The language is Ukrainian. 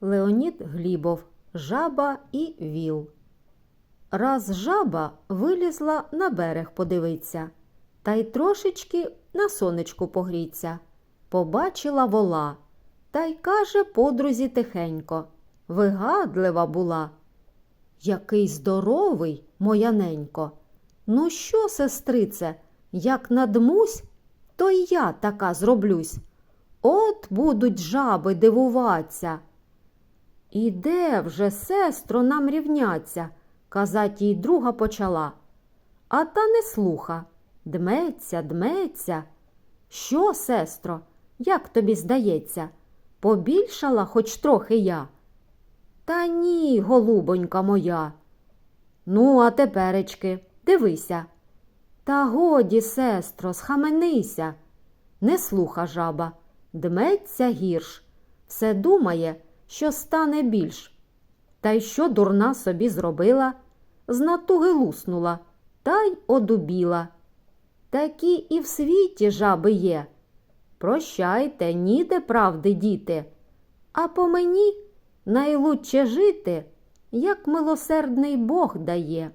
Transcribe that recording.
Леонід Глібов, Жаба і Віл. Раз жаба вилізла на берег подивиться, та й трошечки на сонечку погріться. Побачила вола, та й каже подрузі тихенько, вигадлива була. Який здоровий, моя ненько. Ну що, сестрице, як надмусь, то й я така зроблюсь. От будуть жаби дивуваться. І де вже, сестро, нам рівняться, казать їй друга почала. А та не слуха, дметься, дметься. Що, сестро, як тобі здається, побільшала хоч трохи я? Та ні, голубонька моя. Ну, а теперечки, дивися. Та годі, сестро, схаменися. Не слуха жаба, дметься гірш, все думає, що стане більш. Та й що дурна собі зробила, з натуги луснула, та й одубіла. Такі і в світі жаби є. Прощайте, ніде правди, діти, а по мені найлучше жити, як милосердний Бог дає.